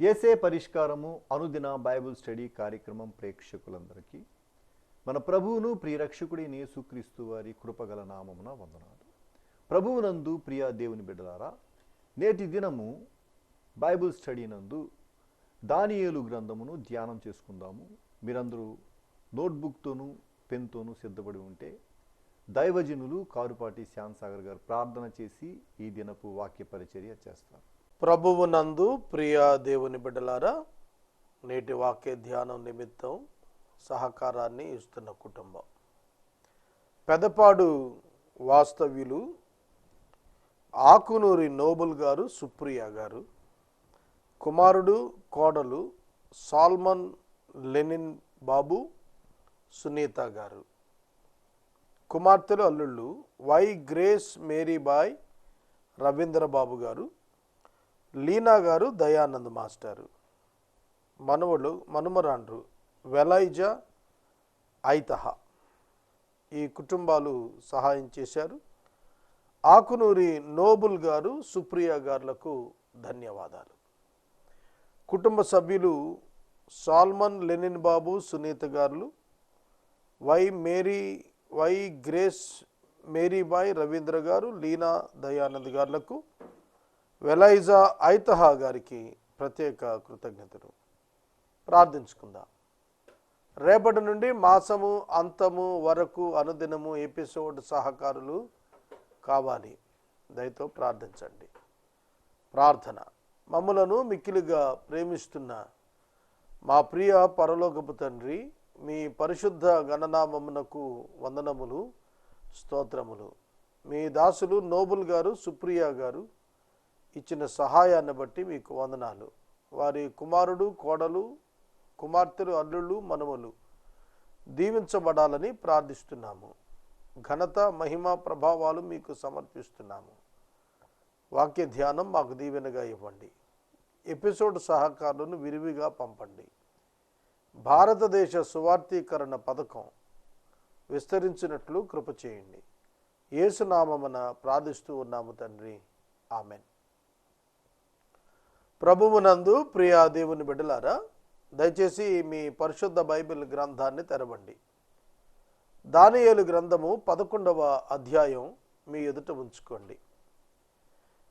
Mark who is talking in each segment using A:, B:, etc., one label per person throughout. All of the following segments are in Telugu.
A: ఏసే పరిష్కారము అనుదిన బైబుల్ స్టడీ కార్యక్రమం ప్రేక్షకులందరికీ మన ప్రభువును ప్రియరక్షకుడి సుక్రీస్తు వారి కృపగల నామమున వందనాలు. ప్రభువునందు ప్రియ దేవుని బిడ్డలారా నేటి దినము బైబుల్ స్టడీ నందు దానియేలు గ్రంథమును ధ్యానం చేసుకుందాము. మీరందరూ నోట్బుక్తోనూ పెన్తోనూ సిద్ధపడి ఉంటే దైవజనులు కారుపాటి శ్యామ్ గారు ప్రార్థన చేసి ఈ దినపు వాక్య పరిచర్య చేస్తారు.
B: ప్రభువునందు ప్రియ దేవుని బిడ్డలారా నేటి వాక్య ధ్యానం నిమిత్తం సహకారాన్ని ఇస్తున్న కుటుంబం. పెదపాడు వాస్తవ్యులు ఆకునూరి నోబుల్ గారు సుప్రియ గారు కుమారుడు కోడలు సాల్మన్ లెనిన్ బాబు సునీత గారు. కుమార్తెలు అల్లుళ్ళు వై గ్రేస్ మేరీబాయ్ రవీంద్రబాబు గారు లీనా గారు దయానంద్ మాస్టారు. మనవడు మనుమరాండ్రు వెలైజా ఐతహ. ఈ కుటుంబాలు సహాయం చేశారు. ఆకునూరి నోబుల్ గారు సుప్రియ గారులకు ధన్యవాదాలు. కుటుంబ సభ్యులు salmon Lenin Babu Sunitha గారులు Y Mary Y Grace Marybai Ravindra garu Leena Dayanand గారులకు వెలైజా ఐతహా గారికి ప్రత్యేక కృతజ్ఞతలు. ప్రార్థించుకుందాం. రేపటి నుండి మాసము అంతము వరకు అనుదినము ఎపిసోడ్ సహకారులు కావాలి. దయతో ప్రార్థించండి. ప్రార్థన. మమ్మలను మిక్కిలిగా ప్రేమిస్తున్న మా ప్రియ పరలోకపు తండ్రి మీ పరిశుద్ధ గణనామమునకు వందనములు స్తోత్రములు. మీ దాసులు నోబుల్ గారు సుప్రియ గారు ఇచ్చిన సహాయాన్ని బట్టి మీకు వందనాలు. వారి కుమారుడు కోడలు కుమార్తెలు అల్లుళ్ళు మనములు దీవించబడాలని ప్రార్థిస్తున్నాము. ఘనత మహిమ ప్రభావాలు మీకు సమర్పిస్తున్నాము. వాక్య ధ్యానం మాకు దీవెనగా ఇవ్వండి. ఎపిసోడ్ సహకారులను విరివిగా పంపండి. భారతదేశ సువార్థీకరణ పథకం విస్తరించినట్లు కృప చేయండి యేసునామమున ప్రార్థిస్తూ ఉన్నాము తండ్రి. ఆమెన్. ప్రభువునందు ప్రియా దేవుని బిడ్డలారా దయచేసి మీ పరిశుద్ధ బైబిల్ గ్రంథాన్ని తెరవండి. దానియేలు గ్రంథము పదకొండవ అధ్యాయం మీ ఎదుట ఉంచుకోండి.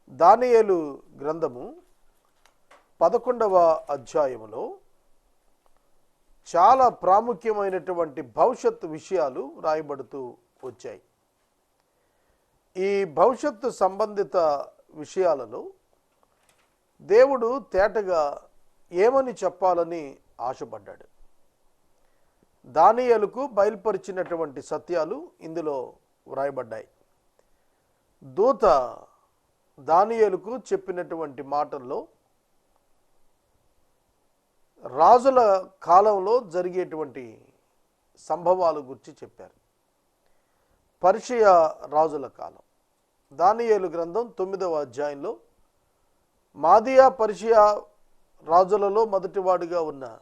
B: దానియేలు గ్రంథము పదకొండవ అధ్యాయములో చాలా ప్రాముఖ్యమైనటువంటి భవిష్యత్తు విషయాలు రాయబడుతూ వచ్చాయి. ఈ భవిష్యత్తు సంబంధిత విషయాలలో దేవుడు తేటగా ఏమని చెప్పాలని ఆశపడ్డాడు? దానియలకు బయలుపరిచినటువంటి సత్యాలు ఇందులో వ్రాయబడ్డాయి. దూత దానియలకు చెప్పినటువంటి మాటల్లో రాజుల కాలంలో జరిగేటువంటి సంభవాల గురించి చెప్పారు. పర్షియ రాజుల కాలం. దానియేలు గ్రంథం తొమ్మిదవ అధ్యాయంలో మాదియా పర్షియా రాజులలో మొదటివాడిగా ఉన్న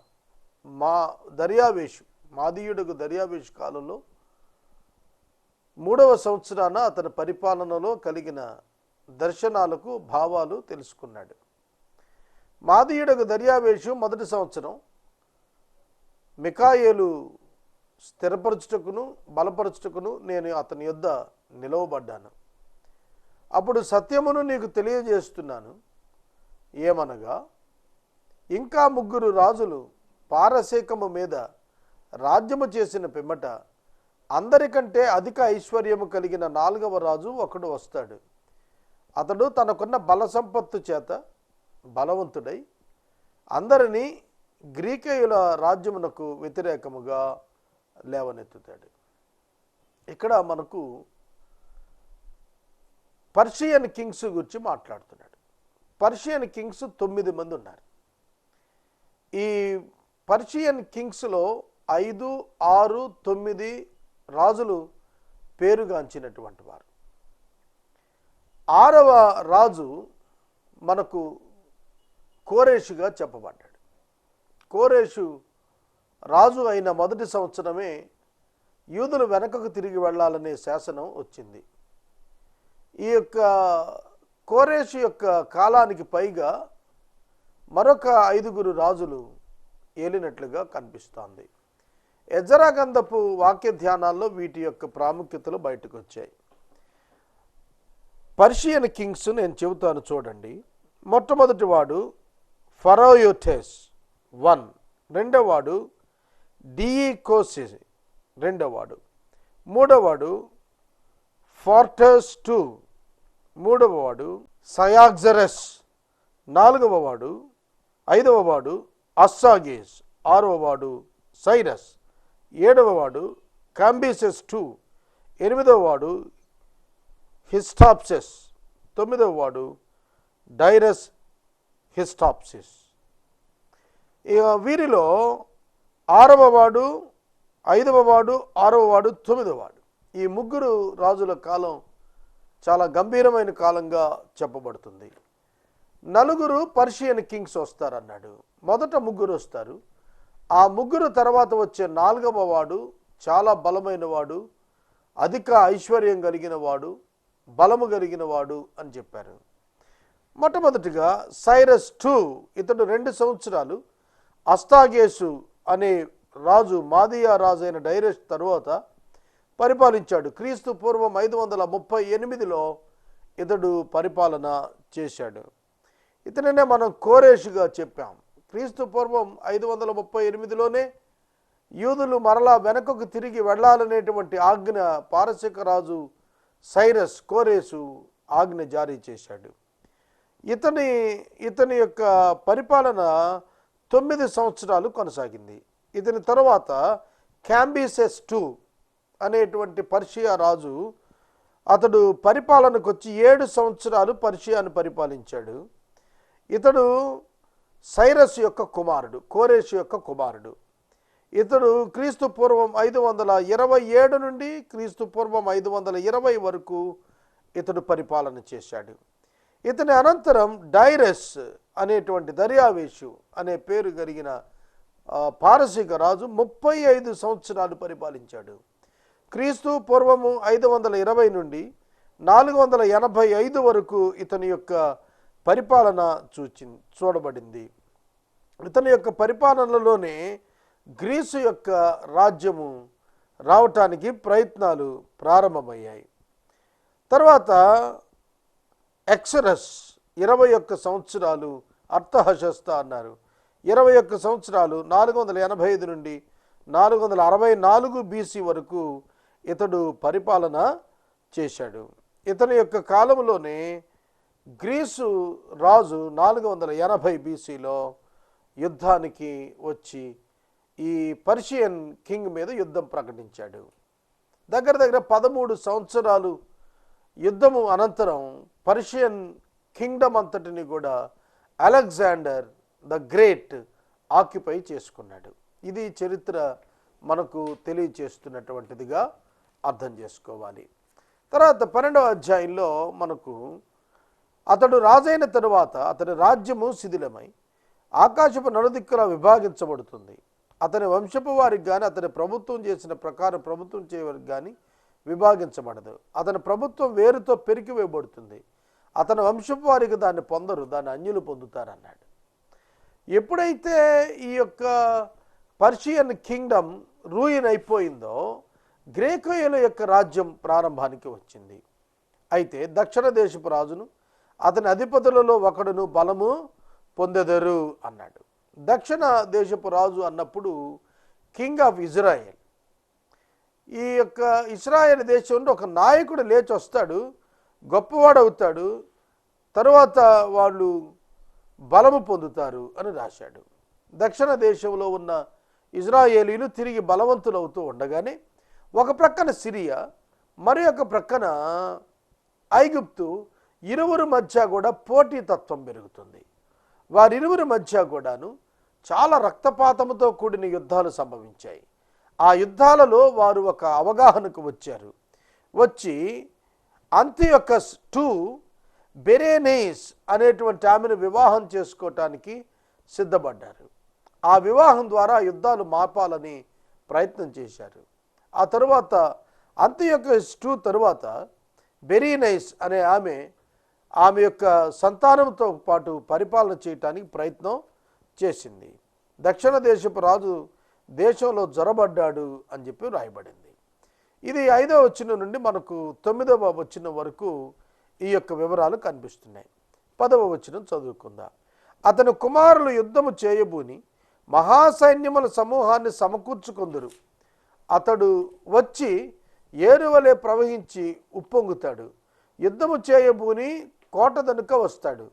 B: మా దర్యావేషు మాదీయుడుకు దర్యావేషు కాలంలో మూడవ సంవత్సరాన అతని పరిపాలనలో కలిగిన దర్శనాలకు భావాలు తెలుసుకున్నాడు. మాదీయుడకు దర్యావేషు మొదటి సంవత్సరం మికాయేలు స్థిరపరచుటకును బలపరచుటకును నేను అతని యొద్ద నిలవబడ్డాను. అప్పుడు సత్యమును నీకు తెలియజేస్తున్నాను. ఏమనగా ఇంకా ముగ్గురు రాజులు పారసీకము మీద రాజ్యము చేసిన పిమ్మట అందరికంటే అధిక ఐశ్వర్యము కలిగిన నాలుగవ రాజు ఒకడు వస్తాడు. అతడు తనకున్న బల సంపత్తు చేత బలవంతుడై అందరినీ గ్రీకేయుల రాజ్యమునకు వ్యతిరేకముగా లేవనెత్తుతాడు. ఇక్కడ మనకు పర్షియన్ కింగ్స్ గురించి మాట్లాడుతున్నాడు. పర్షియన్ కింగ్స్ తొమ్మిది మంది ఉన్నారు. ఈ పర్షియన్ కింగ్స్లో ఐదు ఆరు తొమ్మిది రాజులు పేరుగాంచినటువంటి వారు. ఆరవ రాజు మనకు కోరేషుగా చెప్పబడ్డాడు. కోరేషు రాజు అయిన మొదటి సంవత్సరమే యూదులు వెనకకు తిరిగి వెళ్ళాలనే శాసనం వచ్చింది. ఈ యొక్క కోరేషు యొక్క కాలానికి పైగా మరొక ఐదుగురు రాజులు ఏలినట్లుగా కనిపిస్తోంది. ఎజరాగంధపు వాక్య ధ్యానాల్లో వీటి యొక్క ప్రాముఖ్యతలు బయటకు వచ్చాయి పర్షియన్ కింగ్స్ నేను చెబుతాను చూడండి. మొట్టమొదటి వాడు ఫరోయోటెస్ వన్ రెండవవాడు డిఈకోసి రెండవవాడు మూడవవాడు ఫార్టస్ టూ మూడవ వాడు సయాగ్జరస్. నాలుగవ వాడు ఐదవ వాడు అస్సాగేస్. ఆరవ వాడు సైరస్. ఏడవ వాడు కాంబీసెస్ టూ. ఎనిమిదవ వాడు హిస్టాప్సెస్. తొమ్మిదవ వాడు డైరస్ హిస్టాప్సిస్. ఇక వీరిలో ఆరవ వాడు ఐదవ వాడు ఆరవ వాడు తొమ్మిదవ వాడు. ఈ ముగ్గురు రాజుల కాలం చాలా గంభీరమైన కాలంగా చెప్పబడుతుంది. నలుగురు పర్షియన్ కింగ్స్ వస్తారన్నాడు. మొదట ముగ్గురు వస్తారు. ఆ ముగ్గురు తర్వాత వచ్చే నాలుగవ వాడు చాలా బలమైన వాడు అధిక ఐశ్వర్యం కలిగిన వాడు బలము కలిగిన వాడు అని చెప్పారు. మొట్టమొదటిగా సైరస్ టూ ఇతడు రెండు సంవత్సరాలు అస్తాగేసు అనే రాజు మాదియా రాజు అయిన డైరెస్ తరువాత పరిపాలించాడు. క్రీస్తు పూర్వం ఐదు వందల ముప్పై ఎనిమిదిలో ఇతడు పరిపాలన చేశాడు. ఇతనినే మనం కోరేషుగా చెప్పాం. క్రీస్తు పూర్వం ఐదు వందల ముప్పై ఎనిమిదిలోనే యూదులు మరలా వెనకకు తిరిగి వెళ్ళాలనేటువంటి ఆజ్ఞ పారసిక రాజు సైరస్ కోరేసు ఆజ్ఞ జారీ చేశాడు. ఇతని ఇతని యొక్క పరిపాలన తొమ్మిది సంవత్సరాలు కొనసాగింది. ఇతని తరువాత క్యాంబీసెస్ టూ అనేటువంటి పర్షియా రాజు అతడు పరిపాలనకు వచ్చి ఏడు సంవత్సరాలు పర్షియాను పరిపాలించాడు. ఇతడు సైరస్ యొక్క కుమారుడు కోరేష్ యొక్క కుమారుడు. ఇతడు క్రీస్తు పూర్వం ఐదు వందల ఇరవై ఏడు నుండి క్రీస్తు పూర్వం ఐదు వందల ఇరవై వరకు ఇతడు పరిపాలన చేశాడు. ఇతని అనంతరం డైరస్ అనేటువంటి దర్యావేషు అనే పేరు కలిగిన పారసీక రాజు ముప్పై ఐదు సంవత్సరాలు పరిపాలించాడు. క్రీస్తు పూర్వము ఐదు వందల ఇరవై నుండి నాలుగు వందల ఎనభై ఐదు వరకు ఇతని యొక్క పరిపాలన చూచి చూడబడింది. ఇతని యొక్క పరిపాలనలోనే గ్రీసు యొక్క రాజ్యము రావటానికి ప్రయత్నాలు ప్రారంభమయ్యాయి. తర్వాత ఎక్సరస్ ఇరవై ఒక్క సంవత్సరాలు అర్థహశస్త అన్నారు. ఇరవై ఒక్క సంవత్సరాలు నాలుగు వందల ఎనభై ఐదు నుండి నాలుగు వందల అరవై నాలుగు బీసీ వరకు ఇతడు పరిపాలన చేశాడు. ఇతని యొక్క కాలంలోనే గ్రీసు రాజు నాలుగు వందల ఎనభై బీసీలో యుద్ధానికి వచ్చి ఈ పర్షియన్ కింగ్ మీద యుద్ధం ప్రకటించాడు. దగ్గర దగ్గర పదమూడు సంవత్సరాలు యుద్ధము అనంతరం పర్షియన్ కింగ్డమ్ అంతటిని కూడా అలెగ్జాండర్ ద గ్రేట్ ఆక్యుపై చేసుకున్నాడు. ఇది చరిత్ర మనకు తెలియచేస్తున్నటువంటిదిగా అర్థం చేసుకోవాలి. తర్వాత పన్నెండవ అధ్యాయంలో మనకు అతడు రాజైన తరువాత అతని రాజ్యము శిథిలమై ఆకాశపు నలుదిక్కులా విభాగించబడుతుంది. అతని వంశపు వారికి కానీ అతని ప్రభుత్వం చేసిన ప్రకారం ప్రభుత్వం చేయవారికి కానీ విభాగించబడదు. అతని ప్రభుత్వం వేరుతో పెరికివేయబడుతుంది అతని వంశపు వారికి దాన్ని పొందరు దాన్ని అన్యులు పొందుతారన్నాడు. ఎప్పుడైతే ఈ యొక్క పర్షియన్ కింగ్డమ్ రూయిన్ అయిపోయిందో గ్రేకోయుల యొక్క రాజ్యం ప్రారంభానికి వచ్చింది. అయితే దక్షిణ దేశపు రాజును అతని అధిపతులలో ఒకడును బలము పొందెదరు అన్నాడు. దక్షిణ దేశపు రాజు అన్నప్పుడు కింగ్ ఆఫ్ ఇజ్రాయెల్ ఈ యొక్క ఇస్రాయల్ దేశంలో ఒక నాయకుడు లేచి వస్తాడు గొప్పవాడు అవుతాడు తరువాత వాళ్ళు బలము పొందుతారు అని రాశాడు. దక్షిణ దేశంలో ఉన్న ఇజ్రాయేలీలు తిరిగి బలవంతులు అవుతూ ఉండగానే ఒక ప్రక్కన సిరియా మరి ఒక ప్రక్కన ఐగుప్తు ఇరువురు మధ్య కూడా పోటీతత్వం పెరుగుతుంది. వారిరువురి మధ్య కూడాను చాలా రక్తపాతముతో కూడిన యుద్ధాలు సంభవించాయి. ఆ యుద్ధాలలో వారు ఒక అవగాహనకు వచ్చారు. వచ్చి అంత్యొక్కస్ టూ బెరేనేస్ అనేటువంటి ఆమెను వివాహం చేసుకోవటానికి సిద్ధపడ్డారు. ఆ వివాహం ద్వారా యుద్ధాలు మాపాలని ప్రయత్నం చేశారు. ఆ తరువాత అంత్యొకస్ టూ తరువాత బెరీనైస్ అనే ఆమె ఆమె యొక్క సంతానంతో పాటు పరిపాలన చేయటానికి ప్రయత్నం చేసింది. దక్షిణ దేశపు రాజు దేశంలో జొరబడ్డాడు అని చెప్పి రాయబడింది. ఇది ఐదవ వచ్చిన నుండి మనకు తొమ్మిదవ వచ్చిన వరకు ఈ యొక్క వివరాలు కనిపిస్తున్నాయి. పదవ వచనం చదువుకుందాం. అతను కుమారులు యుద్ధము చేయబూని మహాసైన్యముల సమూహాన్ని సమకూర్చుకొందురు. అతడు వచ్చి ఏరువలే ప్రవహించి ఉప్పొంగుతాడు. యుద్ధము చేయబూని కోట దనుక వస్తాడు.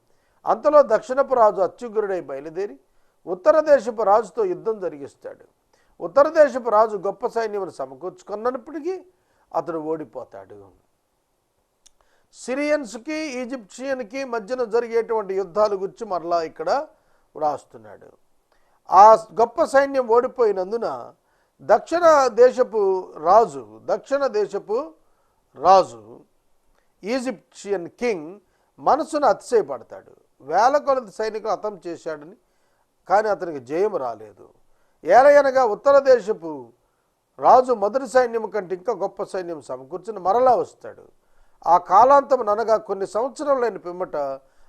B: అంతలో దక్షిణపు రాజు అత్యుగ్రుడై బయలుదేరి ఉత్తర దేశపు రాజుతో యుద్ధం జరిగిస్తాడు. ఉత్తర దేశపు రాజు గొప్ప సైన్యమును సమకూర్చుకున్నప్పటికీ అతడు ఓడిపోతాడు. సిరియన్స్కి ఈజిప్షియన్కి మధ్యన జరిగేటువంటి యుద్ధాల గురించి మరలా ఇక్కడ వ్రాస్తున్నాడు. ఆ గొప్ప సైన్యం ఓడిపోయినందున దక్షిణ దేశపు రాజు దక్షిణ దేశపు రాజు ఈజిప్షియన్ కింగ్ మనసును అతిశయపడతాడు. వేల కొలది సైనికులు అతం చేశాడని కానీ అతనికి జయం రాలేదు. ఏలయనగా ఉత్తర దేశపు రాజు మొదటి సైన్యం కంటే ఇంకా గొప్ప సైన్యం సమకూర్చుని మరలా వస్తాడు. ఆ కాలాంతం అనగా కొన్ని సంవత్సరాలైన పిమ్మట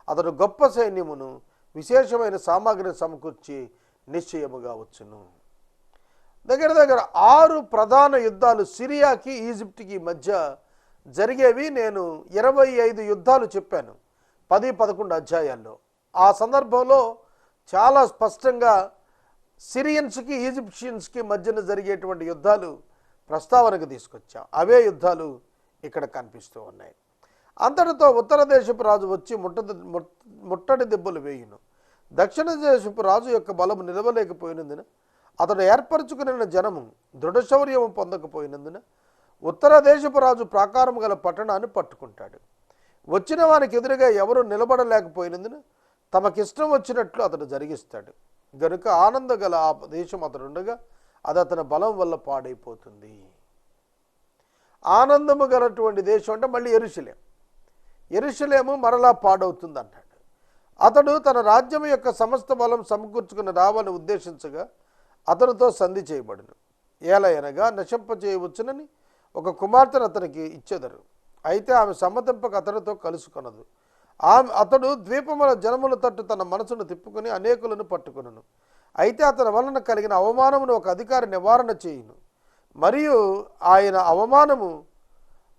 B: అతడు గొప్ప సైన్యమును విశేషమైన సామాగ్రిని సమకూర్చి నిశ్చయముగా వచ్చును. దగ్గర దగ్గర ఆరు ప్రధాన యుద్ధాలు సిరియాకి ఈజిప్ట్కి మధ్య జరిగేవి నేను ఇరవై ఐదు యుద్ధాలు చెప్పాను పది పదకొండు అధ్యాయాల్లో. ఆ సందర్భంలో చాలా స్పష్టంగా సిరియన్స్కి ఈజిప్షియన్స్కి మధ్యన జరిగేటువంటి యుద్ధాలు ప్రస్తావనకు తీసుకొచ్చాం. అవే యుద్ధాలు ఇక్కడ కనిపిస్తూ ఉన్నాయి. అంతటితో ఉత్తర దేశపు రాజు వచ్చి ముట్ట ముట్టడి దెబ్బలు వేయును. దక్షిణ దేశపు రాజు యొక్క బలం నిలవలేకపోయినందున అతడు ఏర్పరచుకున్న జనము దృఢశౌర్యము పొందకపోయినందున ఉత్తర దేశపు రాజు ప్రాకారము గల పట్టణాన్ని పట్టుకుంటాడు. వచ్చిన వానికి ఎదురుగా ఎవరు నిలబడలేకపోయినందున తమకిష్టం వచ్చినట్లు అతడు జరిగిస్తాడు. గనుక ఆనంద గల ఆ దేశం అతడుండగా అది అతని బలం వల్ల పాడైపోతుంది. ఆనందము గలటువంటి దేశం అంటే మళ్ళీ ఎరుశలేం ఎరుశలేము మరలా పాడవుతుంది అన్నాడు అతడు తన రాజ్యం యొక్క సమస్త బలం సమకూర్చుకుని రావాలని ఉద్దేశించగా అతనితో సంధి చేయబడును. ఏలయనగా నశింప చేయవచ్చునని ఒక కుమార్తెను అతనికి ఇచ్చెదరు. అయితే ఆమె సమ్మతింపక అతనితో కలుసుకొనదు. ఆమె అతడు ద్వీపముల జనముల తట్టు తన మనసును తిప్పుకొని అనేకులను పట్టుకును అయితే అతని వలన కలిగిన అవమానమును ఒక అధికారి నివారణ చేయును. మరియు ఆయన అవమానము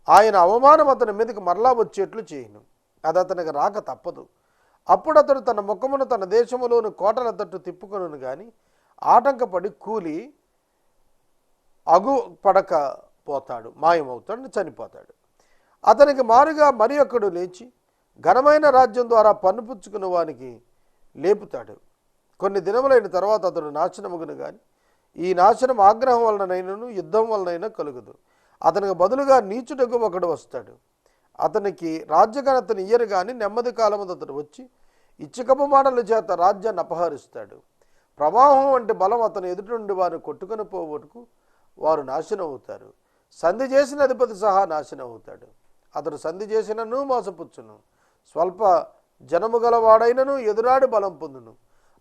B: ఆయన అవమానం అతని మీదకి మరలా వచ్చేట్లు చేయును. అది అతనికి రాక తప్పదు. అప్పుడు అతడు తన ముఖమును తన దేశములోని కోటల తట్టు తిప్పుకును కానీ ఆటంకపడి కూలి అగు పడక పోతాడు మాయమవుతాడు చనిపోతాడు. అతనికి మారుగా మరి ఒకడు లేచి ఘనమైన రాజ్యం ద్వారా పన్ను పుచ్చుకున్న వానికి లేపుతాడు. కొన్ని దినములైన తర్వాత అతడు నాశనముగును కానీ ఈ నాశనం ఆగ్రహం వలనైనను యుద్ధం వలనైనా కలుగదు. అతనికి బదులుగా నీచుడగు ఒకడు వస్తాడు. అతనికి రాజ్యఘనతను ఇయ్యరు కానీ నెమ్మది కాలము అతడు వచ్చి ఇచ్చికపు మాటల చేత రాజ్యాన్ని అపహరిస్తాడు. ప్రవాహం వంటి బలం అతను ఎదుటి నుండి వారు కొట్టుకొని పోవటకు వారు నాశనం అవుతారు సంధి చేసిన అధిపతి సహా నాశనం అవుతాడు అతడు సంధి చేసినను మోసపుచ్చును. స్వల్ప జనము గలవాడైనను ఎదురాడి బలం పొందును.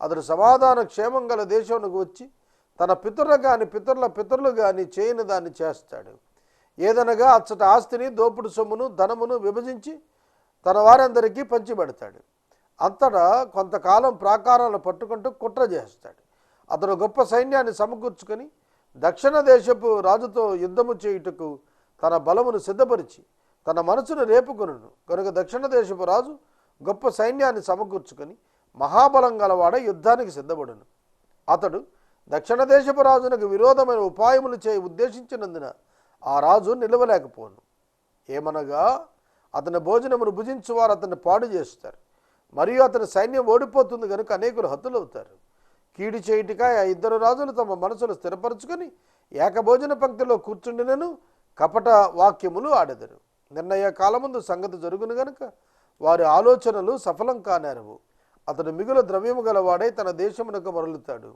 B: అతడు సమాధాన క్షేమం గల దేశంకు వచ్చి తన పితరులు కాని పితరుల పితరులు కాని చేయని దాన్ని చేస్తాడు. ఏదనగా అచ్చట ఆస్తిని దోపుడు సొమ్మును ధనమును విభజించి తన వారందరికీ పంచిపెడతాడు. అంతటా కొంతకాలం ప్రాకారాలు పట్టుకుంటూ కుట్ర చేస్తాడు. అతను గొప్ప సైన్యాన్ని సమకూర్చుకొని దక్షిణ దేశపు రాజుతో యుద్ధము చేయుటకు తన బలమును సిద్ధపరిచి తన మనసును రేపుకొనును. కనుక దక్షిణ దేశపు రాజు గొప్ప సైన్యాన్ని సమకూర్చుకొని మహాబలం గలవాడ యుద్ధానికి సిద్ధపడును. అతడు దక్షిణ దేశపు రాజునకు విరోధమైన ఉపాయములు చేయి ఉద్దేశించినందున ఆ రాజు నిలవలేకపోను. ఏమనగా అతని భోజనమును భుజించువారు అతన్ని పాడు చేస్తారు. మరియు అతని సైన్యం ఓడిపోతుంది కనుక అనేకులు హతులవుతారు కీడి చేయుటికై ఆ ఇద్దరు రాజులు తమ మనసును స్థిరపరచుకొని ఏకభోజన పంక్తిలో కూర్చుండినను కపట వాక్యములు ఆడెదరు. నిర్ణయ కాలముందు సంగతి జరుగును గనుక వారి ఆలోచనలు సఫలం కానేరవు. అతడు మిగుల ద్రవ్యము గలవాడై తన దేశమునకు మరలుతాడు.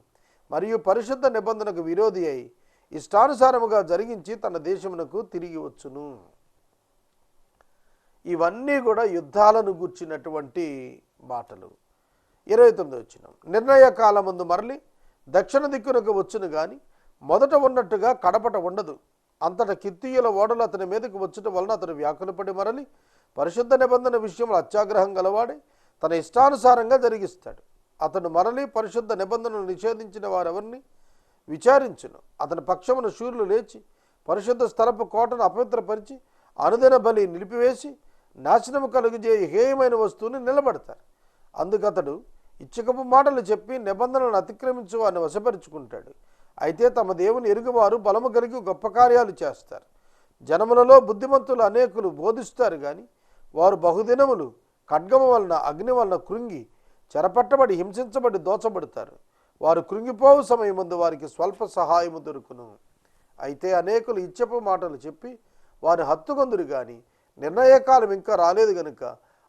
B: మరియు పరిశుద్ధ నిబంధనకు విరోధి అయి ఇష్టానుసారముగా జరిగించి తన దేశమునకు తిరిగి వచ్చును. ఇవన్నీ కూడా యుద్ధాలను గూర్చినటువంటి మాటలు. ఇరవై తొమ్మిది వచ్చిన నిర్ణయ కాలముందు మరలి దక్షిణ దిక్కునకు వచ్చును గాని మొదట ఉన్నట్టుగా కడపట ఉండదు. అంతట కిత్తియుల ఓడలు అతని మీదకు వచ్చుట వలన అతను వ్యాకులపడి మరలి పరిశుద్ధ నిబంధన విషయంలో అత్యాగ్రహం గలవాడే తన ఇష్టానుసారంగా జరిగిస్తాడు. అతను మరలి పరిశుద్ధ నిబంధనలు నిషేధించిన వారెవరిని విచారించును. అతని పక్షమున శూరులు లేచి పరిశుద్ధ స్థలపు కోటను అపవిత్రపరిచి అనుదిన బలి నిలిపివేసి నాశనము కలుగజే హేయమైన వస్తువుని నిలబడతారు. అందుకతడు ఇచ్చకపు మాటలు చెప్పి నిబంధనలను అతిక్రమించు వారిని వశపరుచుకుంటాడు. అయితే తమ దేవుని ఎరుగువారు బలము కలిగి గొప్ప కార్యాలు చేస్తారు. జనములలో బుద్ధిమంతులు అనేకులు బోధిస్తారు కానీ వారు బహుదినములు ఖడ్గము వలన అగ్ని వలన కృంగి చెరపట్టబడి హింసించబడి దోచబడతారు. వారు కృంగిపోవు సమయముందు వారికి స్వల్ప సహాయము దొరుకును. అయితే అనేకులు ఇచ్చపు మాటలు చెప్పి వారి హత్తుకొందురు కానీ నిర్ణయకాలం ఇంకా రాలేదు గనుక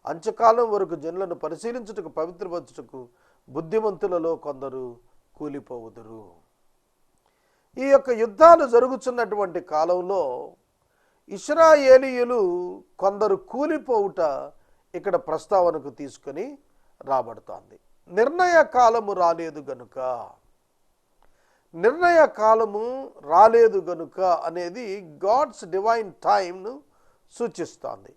B: అంచకాలం వరకు జనులను పరిశీలించుటకు పవిత్రపరచుటకు బుద్ధిమంతులలో కొందరు కూలిపోవుదురు. ఈ యొక్క యుద్ధాలు జరుగుతున్నటువంటి కాలంలో ఇస్రాయేలీయులు కొందరు కూలిపోవుట ఇక్కడ ప్రస్తావనకు తీసుకొని రాబడుతోంది. నిర్ణయ కాలము రాలేదు గనుక నిర్ణయ కాలము రాలేదు గనుక అనేది గాడ్స్ డివైన్ టైంను సూచిస్తోంది.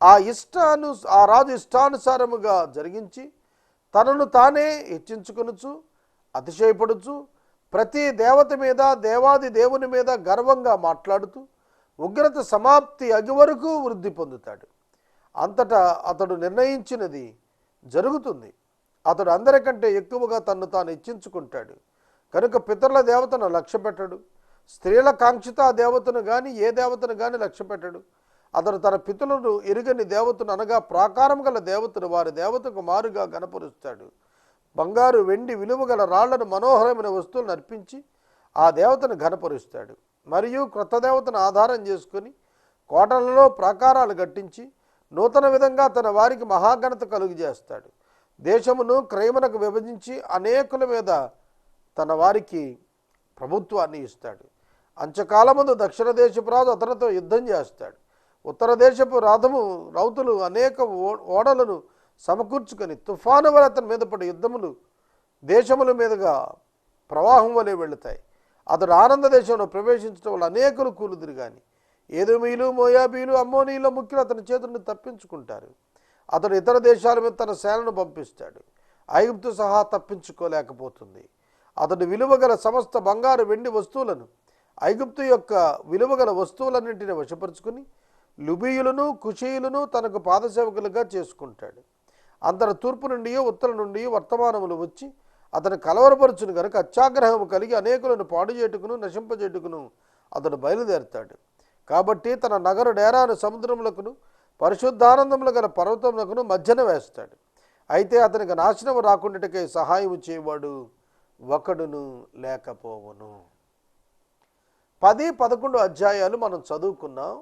B: ఆ ఇష్టాను ఆ రాజు ఇష్టానుసారముగా జరిగించి తనను తానే హెచ్చించుకొనుచు అతిశయపడుచు ప్రతి దేవత మీద దేవాది దేవుని మీద గర్వంగా మాట్లాడుతూ ఉగ్రత సమాప్తి అగి వరకు వృద్ధి పొందుతాడు. అంతటా అతడు నిర్ణయించినది జరుగుతుంది. అతడు అందరికంటే ఎక్కువగా తన్ను తాను ఇచ్చించుకుంటాడు కనుక పితరుల దేవతను లక్ష్య పెట్టడు స్త్రీల కాంక్షిత దేవతను కానీ ఏ దేవతను కానీ లక్ష్య పెట్టడు అతడు తన పితులను ఎరుగని దేవతను అనగా ప్రాకారం గల దేవతను వారి దేవతకు మారుగా గనపరుస్తాడు బంగారు వెండి విలువ గల రాళ్ళను మనోహరమైన వస్తువులను అర్పించి ఆ దేవతను ఘనపరుస్తాడు మరియు క్రొత్త దేవతను ఆధారం చేసుకొని కోటలలో ప్రాకారాలు కట్టించి నూతన విధంగా తన వారికి మహాఘనత కలుగుజేస్తాడు దేశమును క్రైమనకు విభజించి అనేకుల మీద తన వారికి ప్రభుత్వాన్ని ఇస్తాడు. అంచకాలముందు దక్షిణ దేశపు రాజు అతనితో యుద్ధం చేస్తాడు. ఉత్తర దేశపు రథము రౌతులు అనేక ఓ- ఓడలను సమకూర్చుకొని తుఫాను వల్ల అతని మీద పడి యుద్ధములు దేశముల మీదుగా ప్రవాహం వలె వెళుతాయి. అతడు ఆనంద దేశంలో ప్రవేశించడం వల్ల అనేకులు కూలుదురు కానీ ఏదోమీలు మోయాబీలు అమ్మోనీల ముఖ్యులు అతని చేతులను తప్పించుకుంటారు. అతడు ఇతర దేశాల మీద తన సేనను పంపిస్తాడు. ఐగుప్తు సహా తప్పించుకోలేకపోతుంది. అతడు విలువగల సమస్త బంగారు వెండి వస్తువులను ఐగుప్తు యొక్క విలువగల వస్తువులన్నింటినీ వశపరుచుకుని లుబీయులను కుషీయులను తనకు పాదసేవకులుగా చేసుకుంటాడు. అంతట తూర్పు నుండి ఉత్తర నుండి వర్తమానములు వచ్చి అతను కలవరపరుచును గనుక అత్యాగ్రహము కలిగి అనేకులను పాడు చేటుకును నశింపజేటుకును అతడు బయలుదేరుతాడు. కాబట్టి తన నగర డేరాను సముద్రములకును పరిశుద్ధానందములు గల పర్వతములకును మధ్యన వేస్తాడు. అయితే అతనికి నాశనము రాకుండాటకై సహాయం చేయవాడు ఒకడును లేకపోవును. పది పదకొండు అధ్యాయాలు మనం చదువుకున్నాం.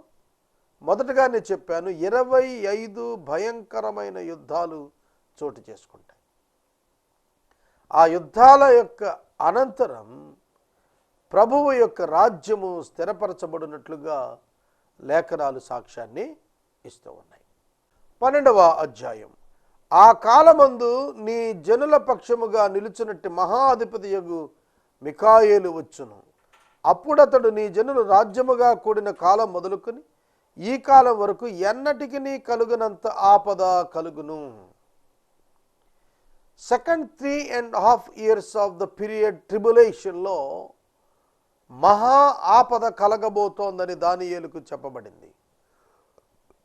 B: మొదటగా నేను చెప్పాను ఇరవై ఐదు భయంకరమైన యుద్ధాలు చోటు చేసుకుంటాయి. ఆ యుద్ధాల యొక్క అనంతరం ప్రభువు యొక్క రాజ్యము స్థిరపరచబడినట్లుగా లేఖనాలు సాక్ష్యాన్ని ఇస్తూ ఉన్నాయి. పన్నెండవ అధ్యాయం. ఆ కాలమందు నీ జనుల పక్షముగా నిలుచున్నట్టు మహాధిపతి యగు మికాయేలు వచ్చును. అప్పుడతడు నీ జనులు రాజ్యముగా కూడిన కాలం మొదలుకొని ఈ కాలం వరకు ఎన్నటికి నీ కలుగునంత ఆపద కలుగును. Second three and half years of the period ట్రిబులేషన్లో మహా ఆపద కలగబోతోందని దానియేలకు చెప్పబడింది.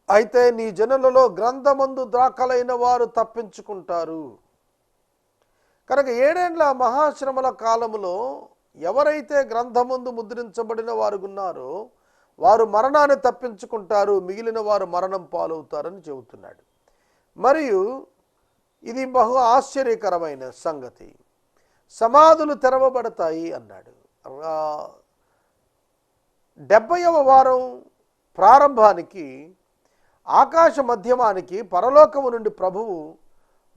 B: అయితే నీ జనులలో గ్రంథమందు దాఖలైన వారు తప్పించుకుంటారు. కనుక ఏడేండ్ల మహాశ్రమల కాలములో ఎవరైతే గ్రంథమందు ముద్రించబడిన వారు ఉన్నారో వారు మరణాన్ని తప్పించుకుంటారు మిగిలిన వారు మరణం పాలవుతారని చెబుతున్నాడు. మరియు ఇది బహు ఆశ్చర్యకరమైన సంగతి. సమాధులు తెరవబడతాయి అన్నాడు. డెబ్బైవ వారం ప్రారంభానికి ఆకాశ మధ్యమానికి పరలోకము నుండి ప్రభువు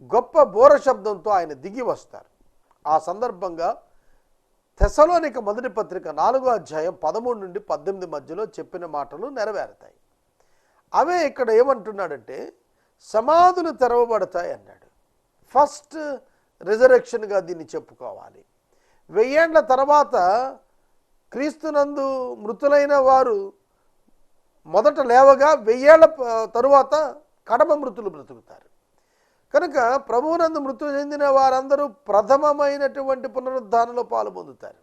B: గొప్ప బోర శబ్దంతో ఆయన దిగి వస్తారు. ఆ సందర్భంగా తెసలోనిక మొదటి పత్రిక నాలుగో అధ్యాయం పదమూడు నుండి పద్దెనిమిది మధ్యలో చెప్పిన మాటలు నెరవేరుతాయి. అవే ఇక్కడ ఏమంటున్నాడంటే సమాధులు తెరవబడతాయి అన్నాడు. ఫస్ట్ రిజరెక్షన్గా దీన్ని చెప్పుకోవాలి. వెయ్యేండ్ల తర్వాత క్రీస్తునందు మృతులైన వారు మొదట లేవగా వెయ్యేళ్ళ తరువాత కడమ మృతులు బ్రతుకుతారు. కనుక ప్రభువునందు మృతి చెందిన వారందరూ ప్రథమమైనటువంటి పునరుద్ధానంలో పాలు పొందుతారు.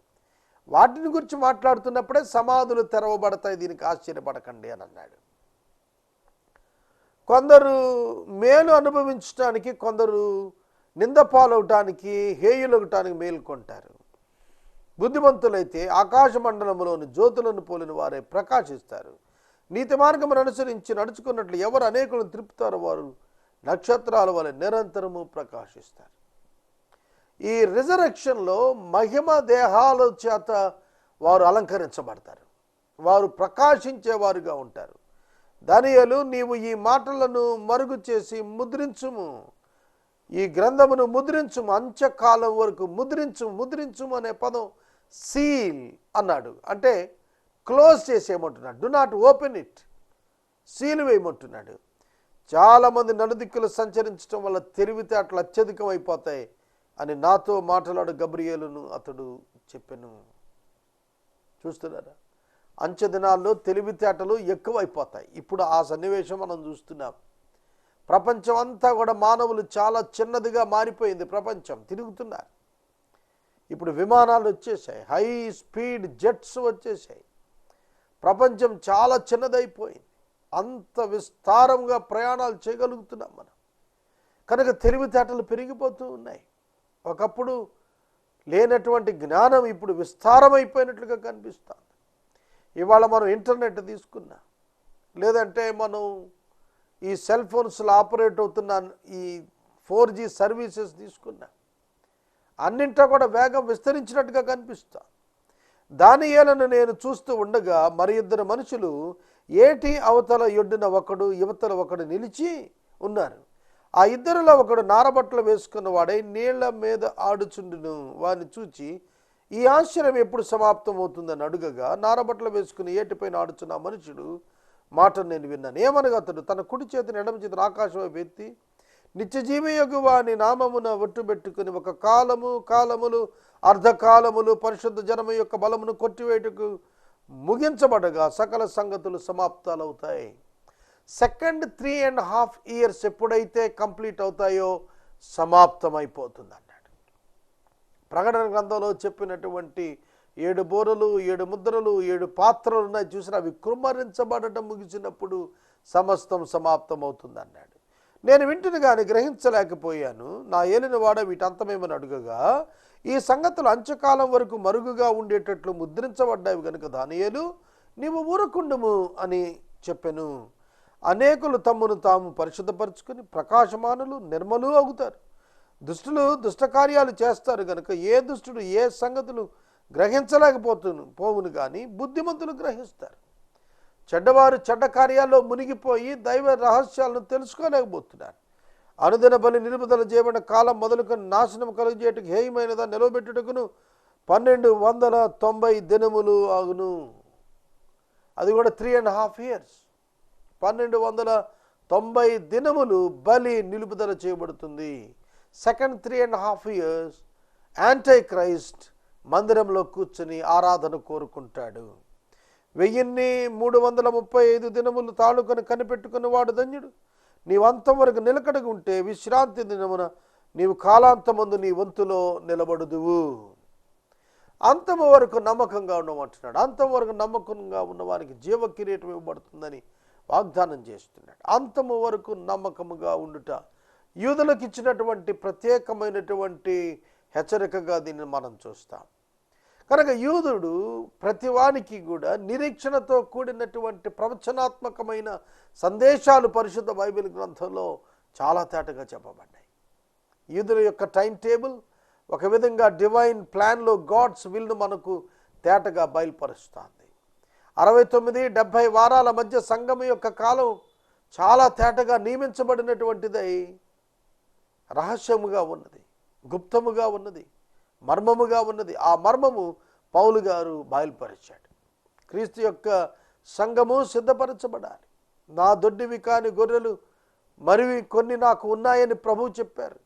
B: వాటిని గురించి మాట్లాడుతున్నప్పుడే సమాధులు తెరవబడతాయి దీనికి ఆశ్చర్యపడకండి అని అన్నాడు. కొందరు మేలు అనుభవించడానికి కొందరు నింద పాలవటానికి హేయులవటానికి మేలుకొంటారు బుద్ధిమంతులైతే ఆకాశ మండలంలోని జ్యోతులను పోలిన వారే ప్రకాశిస్తారు. నీతి మార్గమును అనుసరించి నడుచుకున్నట్లు ఎవరు అనేకులను త్రిపుతారో వారు నక్షత్రాల వలె నిరంతరము ప్రకాశిస్తారు. ఈ రిజరక్షన్లో మహిమ దేహాల చేత వారు అలంకరించబడతారు. వారు ప్రకాశించేవారుగా ఉంటారు. దానియలు నీవు ఈ మాటలను మరుగు చేసి ముద్రించుము. ఈ గ్రంథమును ముద్రించుము. అంత్యకాలం వరకు ముద్రించు ముద్రించుము అనే పదం సీల్ అన్నాడు. అంటే close చేసేయమంటున్నాడు. Do not open it seal వేయమంటున్నాడు. చాలామంది నలుదిక్కులు సంచరించడం వల్ల తెలివితేటలు అత్యధికం అయిపోతాయి అని నాతో మాట్లాడు గబ్రియేలును అతడు చెప్పాను. చూస్తున్నారా? అంచె దినాల్లో తెలివితేటలు ఎక్కువైపోతాయి. ఇప్పుడు ఆ సన్నివేశం మనం చూస్తున్నాం. ప్రపంచం అంతా కూడా మానవులు చాలా చిన్నదిగా మారిపోయింది ప్రపంచం. తిరుగుతున్నారు. ఇప్పుడు విమానాలు వచ్చేసాయి. హై స్పీడ్ జెట్స్ వచ్చేసాయి. ప్రపంచం చాలా చిన్నదైపోయింది. అంత విస్తారంగా ప్రయాణాలు చేయగలుగుతున్నాం మనం. కనుక తెలివితేటలు పెరిగిపోతూ ఉన్నాయి. ఒకప్పుడు లేనటువంటి జ్ఞానం ఇప్పుడు విస్తారమైపోయినట్లుగా కనిపిస్తుంది. ఇవాళ మనం ఇంటర్నెట్ తీసుకున్నా లేదంటే మనం ఈ సెల్ ఫోన్స్లో ఆపరేట్ అవుతున్న ఈ ఫోర్ జీ సర్వీసెస్ తీసుకున్నా అన్నింటా కూడా వేగం విస్తరించినట్టుగా కనిపిస్తా దాని ఏలను నేను చూస్తూ ఉండగా మరి ఇద్దరు మనుషులు ఏటి అవతల యొడ్డున ఒకడు యువతల ఒకడు నిలిచి ఉన్నారు. ఆ ఇద్దరిలో ఒకడు నారబట్టలు వేసుకున్న వాడై నీళ్ళ మీద ఆడుచుండును. వారిని చూచి ఈ ఆశ్చర్యం ఎప్పుడు సమాప్తం అవుతుందని అడుగగా నారబట్టలు వేసుకుని ఏటిపైన ఆడుచున్న మనుషుడు మాటను నేను విన్నాను. ఏమనగా అతడు తన కుడి చేతిని ఎడమ చేతిని ఆకాశం వైపు ఎత్తి నిత్యజీవయగు వాని నామమున ఒట్టుబెట్టుకుని ఒక కాలము కాలములు అర్ధకాలములు పరిశుద్ధ జనము యొక్క బలమును కొట్టివేయటకు ముగించబడగా సకల సంగతులు సమాప్తాలవుతాయి. Second three and half years ఎప్పుడైతే కంప్లీట్ అవుతాయో సమాప్తమైపోతుంది అన్నాడు ప్రకటన గ్రంథంలో చెప్పినటువంటి ఏడు బోరలు ఏడు ముద్రలు ఏడు పాత్రలు ఉన్నాయి. చూసిన అవి కృమ్మరించబడటం ముగిసినప్పుడు సమస్తం సమాప్తం అవుతుంది అన్నాడు నేను వింటుని కానీ గ్రహించలేకపోయాను. నా ఏలిన వాడ వీటంతమేమని అడుగగా ఈ సంగతులు అంచకాలం వరకు మరుగుగా ఉండేటట్లు ముద్రించబడ్డాయి కనుక దానియలు నీవు ఊరకుండుము అని చెప్పెను. అనేకులు తమ్మును తాము పరిశుద్ధపరుచుకుని ప్రకాశమానులు నిర్మలు అవుతారు. దుష్టులు దుష్టకార్యాలు చేస్తారు కనుక ఏ దుష్టుడు ఏ సంగతులు గ్రహించలేకపోతును పోవును కానీ బుద్ధిమంతులు గ్రహిస్తారు. చెడ్డవారు చెడ్డ కార్యాల్లో మునిగిపోయి దైవ రహస్యాలను తెలుసుకోలేకపోతున్నారు. అనుదిన బలి నిలుపుదల చేయబడిన కాలం మొదలుకొని నాశనం కలుగజేయటకు హేయమైనదా నిలవబెట్టుటకును పన్నెండు వందల తొంభై దినములు ఆగును. అది కూడా త్రీ అండ్ హాఫ్ ఇయర్స్ పన్నెండు వందల తొంభై దినములు బలి నిలుపుదల చేయబడుతుంది. Second three and half years antichrist మందిరంలో కూర్చుని ఆరాధన కోరుకుంటాడు. వెయ్యిన్ని మూడు వందల ముప్పై ఐదు దినములు తాళుకొని కనిపెట్టుకున్న వాడు ధన్యుడు. నీవంతం వరకు నిలకడగా ఉంటే విశ్రాంతి దినమున నీవు కాలాంతమందు నీ వంతులో నిలబడుదువు. అంతము వరకు నమ్మకంగా ఉండమంటున్నాడు అంతం వరకు నమ్మకంగా ఉన్న వారికి జీవ కిరీటం ఇవ్వబడుతుందని వాగ్దానం చేస్తున్నాడు. అంతము వరకు నమ్మకముగా ఉండుట యూదులకు ఇచ్చినటువంటి ప్రత్యేకమైనటువంటి హెచ్చరికగా దీన్ని మనం చూస్తాం. కనుక యూదుడు ప్రతివానికి కూడా నిరీక్షణతో కూడినటువంటి ప్రవచనాత్మకమైన సందేశాలు పరిశుద్ధ బైబిల్ గ్రంథంలో చాలా తేటగా చెప్పబడ్డాయి. యూదుల యొక్క టైం టేబుల్ ఒక విధంగా డివైన్ ప్లాన్లో గాడ్స్ విల్ను మనకు తేటగా బయలుపరుస్తుంది. అరవై తొమ్మిది డెబ్భై వారాల మధ్య సంఘం యొక్క కాలం చాలా తేటగా నియమించబడినటువంటిదై రహస్యముగా ఉన్నది గుప్తముగా ఉన్నది. మర్మముగా ఉన్నది. ఆ మర్మము పౌలు గారు బయలుపరిచాడు. క్రీస్తు యొక్క సంఘము సిద్ధపరచబడాలి. నా దొడ్డివి కాని గొర్రెలు మరివి కొన్ని నాకు ఉన్నాయని ప్రభువు చెప్పారు.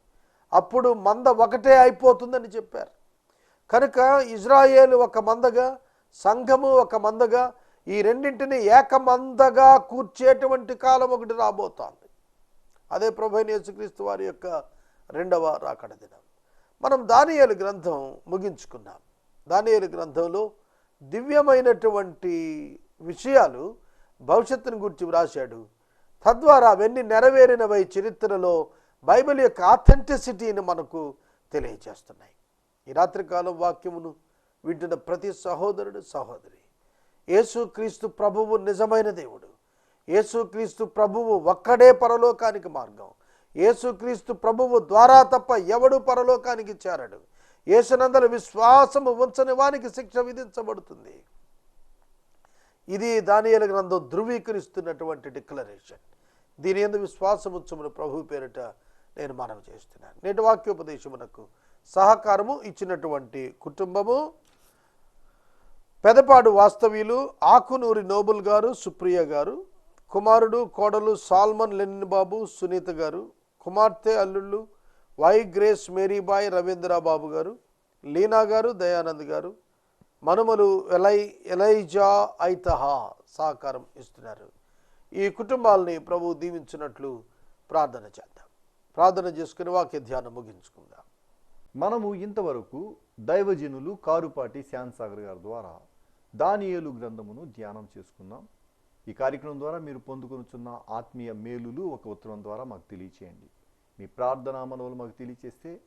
B: అప్పుడు మంద ఒకటే అయిపోతుందని చెప్పారు. కనుక ఇజ్రాయేల్ ఒక మందగా సంఘము ఒక మందగా ఈ రెండింటిని ఏకమందగా కూర్చేటువంటి కాలం ఒకటి రాబోతోంది. అదే ప్రభు యేసుక్రీస్తు వారి యొక్క రెండవ రాకడ దినం. మనం దానియలు గ్రంథం ముగించుకున్నాం. దానియలు గ్రంథంలో దివ్యమైనటువంటి విషయాలు భవిష్యత్తును గురించి వ్రాశాడు. తద్వారా అవన్నీ నెరవేరినవై చరిత్రలో బైబిల్ యొక్క ఆథెంటిసిటీని మనకు తెలియజేస్తున్నాయి. ఈ రాత్రికాలం వాక్యమును వింటున్న ప్రతి సహోదరుడు సహోదరి యేసుక్రీస్తు ప్రభువు నిజమైన దేవుడు. యేసుక్రీస్తు ప్రభువు ఒక్కడే పరలోకానికి మార్గం. యేసుక్రీస్తు ప్రభువు ద్వారా తప్ప ఎవడు పరలోకానికి చేరడు. యేసునందల విశ్వాసము ఉంచని వానికి శిక్ష విధించబడుతుంది. ఇది దానియల గ్రంథం ధృవీకరిస్తున్నటువంటి డిక్లరేషన్. దీని ఎందు విశ్వాసం ఉంచమని ప్రభు పేరిట నేను మనవి చేస్తున్నాను. నేటి వాక్యోపదేశమునకు సహకారము ఇచ్చినటువంటి కుటుంబము పెదపాడు వాస్తవ్యులు ఆకునూరి నోబుల్ గారు సుప్రియ గారు కుమారుడు కోడలు సాల్మన్ లెనిన్ బాబు సునీత గారు కుమార్తె అల్లుళ్ళు వై గ్రేస్ మేరీబాయ్ రవీంద్ర బాబు గారు లీనా గారు దయానంద్ గారు మనుమలు ఎలై ఎలైజా ఐతహా సహకారం ఇస్తున్నారు. ఈ కుటుంబాలని ప్రభు దీవించినట్లు ప్రార్థన చేద్దాం. ప్రార్థన చేసుకుని వాక్య ధ్యానం ముగించుకుందాం.
A: మనము ఇంతవరకు దైవజనులు కారుపాటి శ్యాన్సాగర్ గారి ద్వారా దానియేలు గ్రంథమును ధ్యానం చేసుకున్నాం. ఈ కార్యక్రమం ద్వారా మీరు పొందుకొనుచున్న ఆత్మీయ మేలులు ఒక ఉత్తరం ద్వారా మాకు తెలియచేయండి. మీ ప్రార్థనా మనవులు మాకు తెలియచేస్తే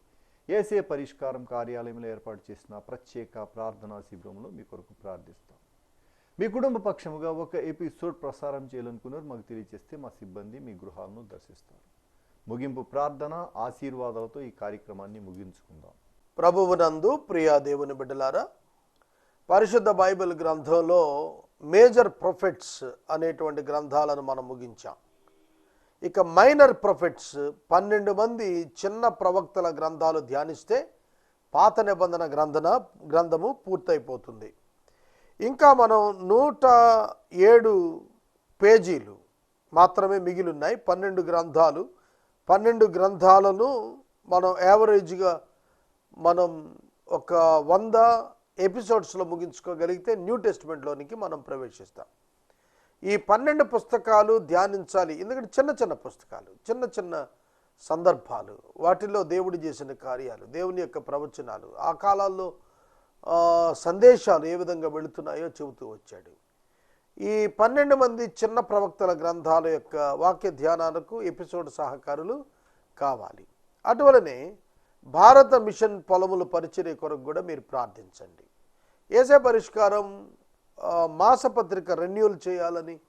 A: ఏసే పరిష్కారం కార్యాలయంలో ఏర్పాటు చేసిన ప్రత్యేక ప్రార్థనా శిబిరంలో మీ కొరకు ప్రార్థిస్తాం. మీ కుటుంబ పక్షముగా ఒక ఎపిసోడ్ ప్రసారం చేయాలనుకున్నారు మాకు తెలియచేస్తే మా సిబ్బంది మీ గృహాలను దర్శిస్తారు. ముగింపు ప్రార్థన ఆశీర్వాదాలతో ఈ కార్యక్రమాన్ని ముగించుకుందాం.
B: ప్రభువునందు ప్రియా దేవుని బిడ్డలారా పరిశుద్ధ బైబిల్ గ్రంథంలో మేజర్ ప్రొఫెట్స్ అనేటువంటి గ్రంథాలను మనం ముగించాం. ఇక మైనర్ ప్రొఫెట్స్ పన్నెండు మంది చిన్న ప్రవక్తల గ్రంథాలు ధ్యానిస్తే పాత నిబంధన గ్రంథన గ్రంథము పూర్తయిపోతుంది. ఇంకా మనం నూట ఏడు పేజీలు మాత్రమే మిగిలిన్నాయి. పన్నెండు గ్రంథాలు. పన్నెండు గ్రంథాలను మనం యావరేజ్గా మనం ఒక వంద ఎపిసోడ్స్లో ముగించుకోగలిగితే న్యూ టెస్ట్మెంట్లోనికి మనం ప్రవేశిస్తాం. ఈ పన్నెండు పుస్తకాలు ధ్యానించాలి. ఎందుకంటే చిన్న చిన్న పుస్తకాలు చిన్న చిన్న సందర్భాలు వాటిల్లో దేవుడు చేసిన కార్యాలు దేవుని యొక్క ప్రవచనాలు ఆ కాలాల్లో సందేశాలు ఏ విధంగా వెళుతున్నాయో చెబుతూ వచ్చాడు. ఈ పన్నెండు మంది చిన్న ప్రవక్తల గ్రంథాల యొక్క వాక్య ధ్యానాలకు ఎపిసోడ్ సహకారులు కావాలి. అటువలనే భారత మిషన్ పొలముల పరిచర్య కొరకు కూడా మీరు ప్రార్థించండి. ఏసే పరిష్కారం మాసపత్రిక రెన్యూల్ చేయాలని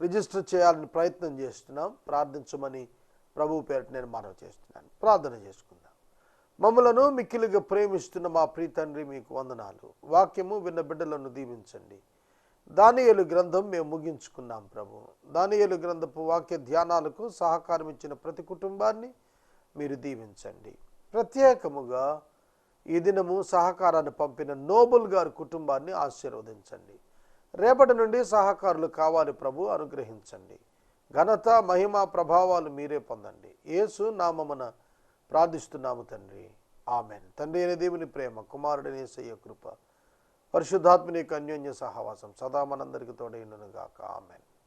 B: రిజిస్టర్ చేయాలని ప్రయత్నం చేస్తున్నాం. ప్రార్థించమని ప్రభు పేరిట నేను మనవి చేస్తున్నాను. ప్రార్థన చేసుకుందాం. మమ్మలను మిక్కిలిగా ప్రేమిస్తున్న మా ప్రీ తండ్రి మీకు వందనాలు. వాక్యము విన్న బిడ్డలను దీవించండి. దానియలు గ్రంథం మేము ముగించుకున్నాం ప్రభు. దానియలు గ్రంథపు వాక్య ధ్యానాలకు సహకారం ఇచ్చిన ప్రతి కుటుంబాన్ని మీరు దీవించండి. ప్రత్యేకముగా ఈ దినము సహకారాన్ని పంపిన నోబుల్ గారి కుటుంబాన్ని ఆశీర్వదించండి. రేపటి నుండి సహకారులు కావాలి ప్రభు అనుగ్రహించండి. ఘనత మహిమ ప్రభావాలు మీరే పొందండి. యేసు నామమున ప్రార్థిస్తున్నాము తండ్రి. ఆమెన్. తండ్రి అయిన దేవుని ప్రేమ కుమారుడని సయ్య కృప పరిశుద్ధాత్మని యొక్క అన్యోన్య సహవాసం సదా మనందరికి తోడైనను గాక ఆమెన్.